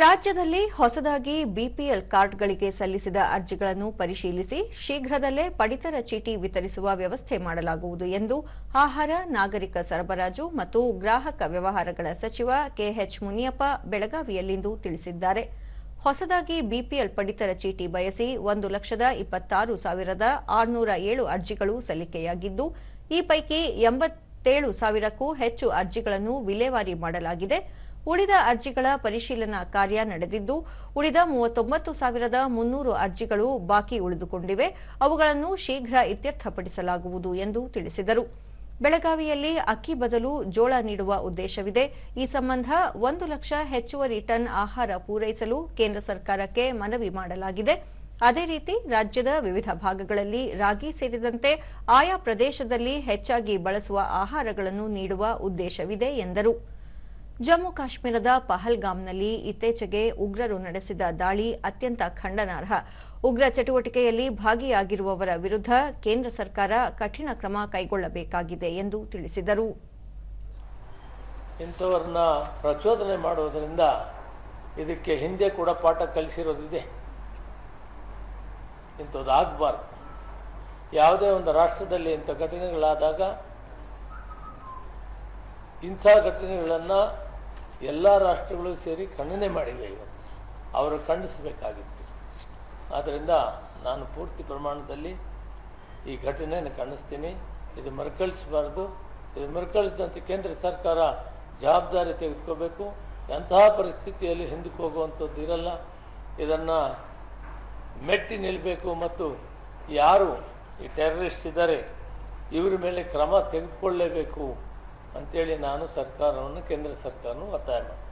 ರಾಜ್ಯದಲ್ಲಿ ಹೊಸದಾಗಿ ಬಿಪಿಎಲ್ ಕಾರ್ಡ್ಗಳಿಗೆ ಸಲ್ಲಿಸಿದ ಅರ್ಜಿಗಳನ್ನು ಪರಿಶೀಲಿಸಿ ಶೀಘ್ರದಲ್ಲೇ ಪಡಿತರ ಚೀಟಿ ವಿತರಿಸುವ ವ್ಯವಸ್ಥೆ ಮಾಡಲಾಗುವುದು ಎಂದು ಆಹಾರ, ನಾಗರಿಕ ಸರಬರಾಜು ಮತ್ತು ಗ್ರಾಹಕ ವ್ಯವಹಾರಗಳ ಸಚಿವ ಕೆಎಚ್ ಮುನಿಯಪ್ಪ ಬೆಳಗಾವಿಯಲ್ಲಿಂದು ತಿಳಿಸಿದ್ದಾರೆ. ಹೊಸದಾಗಿ ಬಿಪಿಎಲ್ ಪಡಿತರ ಚೀಟಿ ಬಯಸಿ ಒಂದು ಲಕ್ಷದ ಇಪ್ಪತ್ತಾರು ಸಾವಿರದ ಆರುನೂರ ಏಳು ಅರ್ಜಿಗಳು ಸಲ್ಲಿಕೆಯಾಗಿದ್ದು, ಈ ಪೈಕಿ ಎಂಬತ್ತೇಳು ಸಾವಿರಕ್ಕೂ ಹೆಚ್ಚು ಅರ್ಜಿಗಳನ್ನು ವಿಲೇವಾರಿ ಮಾಡಲಾಗಿದೆ. ಉಳಿದ ಅರ್ಜಿಗಳ ಪರಿಶೀಲನಾ ಕಾರ್ಯ ನಡೆದಿದ್ದು, ಉಳಿದ ಮೂವತ್ತೊಂಬತ್ತು ಸಾವಿರದ ಮುನ್ನೂರು ಅರ್ಜಿಗಳು ಬಾಕಿ ಉಳಿದುಕೊಂಡಿವೆ. ಅವುಗಳನ್ನು ಶೀಘ್ರ ಇತ್ಯರ್ಥಪಡಿಸಲಾಗುವುದು ಎಂದು ತಿಳಿಸಿದರು. ಬೆಳಗಾವಿಯಲ್ಲಿ ಅಕ್ಕಿ ಬದಲು ಜೋಳ ನೀಡುವ ಉದ್ದೇಶವಿದೆ. ಈ ಸಂಬಂಧ ಒಂದು ಲಕ್ಷ ಹೆಚ್ಚುವರಿ ಟನ್ ಆಹಾರ ಪೂರೈಸಲು ಕೇಂದ್ರ ಸರ್ಕಾರಕ್ಕೆ ಮನವಿ ಮಾಡಲಾಗಿದೆ. ಅದೇ ರೀತಿ ರಾಜ್ಯದ ವಿವಿಧ ಭಾಗಗಳಲ್ಲಿ ರಾಗಿ ಸೇರಿದಂತೆ ಆಯಾ ಪ್ರದೇಶದಲ್ಲಿ ಹೆಚ್ಚಾಗಿ ಬಳಸುವ ಆಹಾರಗಳನ್ನು ನೀಡುವ ಉದ್ದೇಶವಿದೆ ಎಂದರು. ಜಮ್ಮು ಕಾಶ್ಮೀರದ ಪಹಲ್ಗಾಮ್ನಲ್ಲಿ ಇತ್ತೀಚೆಗೆ ಉಗ್ರರು ನಡೆಸಿದ ದಾಳಿ ಅತ್ಯಂತ ಖಂಡನಾರ್ಹ. ಉಗ್ರ ಚಟುವಟಿಕೆಯಲ್ಲಿ ಭಾಗಿಯಾಗಿರುವವರ ವಿರುದ್ಧ ಕೇಂದ್ರ ಸರ್ಕಾರ ಕಠಿಣ ಕ್ರಮ ಕೈಗೊಳ್ಳಬೇಕಾಗಿದೆ ಎಂದು ತಿಳಿಸಿದರು. ಇಂಥವ್ರನ್ನ ಪ್ರಚೋದನೆ ಮಾಡುವುದರಿಂದ ಇದಕ್ಕೆ ಹಿಂದೆ ಕೂಡ ಪಾಠ ಕಲಿಸಿರೋದಿದೆ. ಇಂಥದ್ದು ಆಗಬಾರ್ದು. ಯಾವುದೇ ಒಂದು ರಾಷ್ಟ್ರದಲ್ಲಿ ಇಂಥ ಘಟನೆಗಳಾದಾಗ ಇಂಥ ಘಟನೆಗಳನ್ನು ಎಲ್ಲ ರಾಷ್ಟ್ರಗಳು ಸೇರಿ ಖಂಡನೆ ಮಾಡಿವೆ ಇವತ್ತು ಅವರು ಖಂಡಿಸಬೇಕಾಗಿತ್ತು. ಆದ್ದರಿಂದ ನಾನು ಪೂರ್ತಿ ಪ್ರಮಾಣದಲ್ಲಿ ಈ ಘಟನೆಯನ್ನು ಖಂಡಿಸ್ತೀನಿ. ಇದು ಮರುಕಳಿಸಬಾರ್ದು. ಇದು ಮರುಕಳಿಸಿದಂತೆ ಕೇಂದ್ರ ಸರ್ಕಾರ ಜವಾಬ್ದಾರಿ ತೆಗೆದುಕೋಬೇಕು. ಎಂತಹ ಪರಿಸ್ಥಿತಿಯಲ್ಲಿ ಹಿಂದಕ್ಕೆ ಹೋಗುವಂಥದ್ದು ಇರಲ್ಲ. ಇದನ್ನು ಮೆಟ್ಟಿ ನಿಲ್ಲಬೇಕು ಮತ್ತು ಯಾರು ಈ ಟೆರರಿಸ್ಟ್ ಇದ್ದಾರೆ, ಇವರ ಮೇಲೆ ಕ್ರಮ ತೆಗೆದುಕೊಳ್ಳಲೇಬೇಕು. ಅಂತೇಳಿ ನಾನು ಸರ್ಕಾರವನ್ನು ಕೇಂದ್ರ ಸರ್ಕಾರವನ್ನು ಒತ್ತಾಯ ಮಾಡ್ತೀನಿ.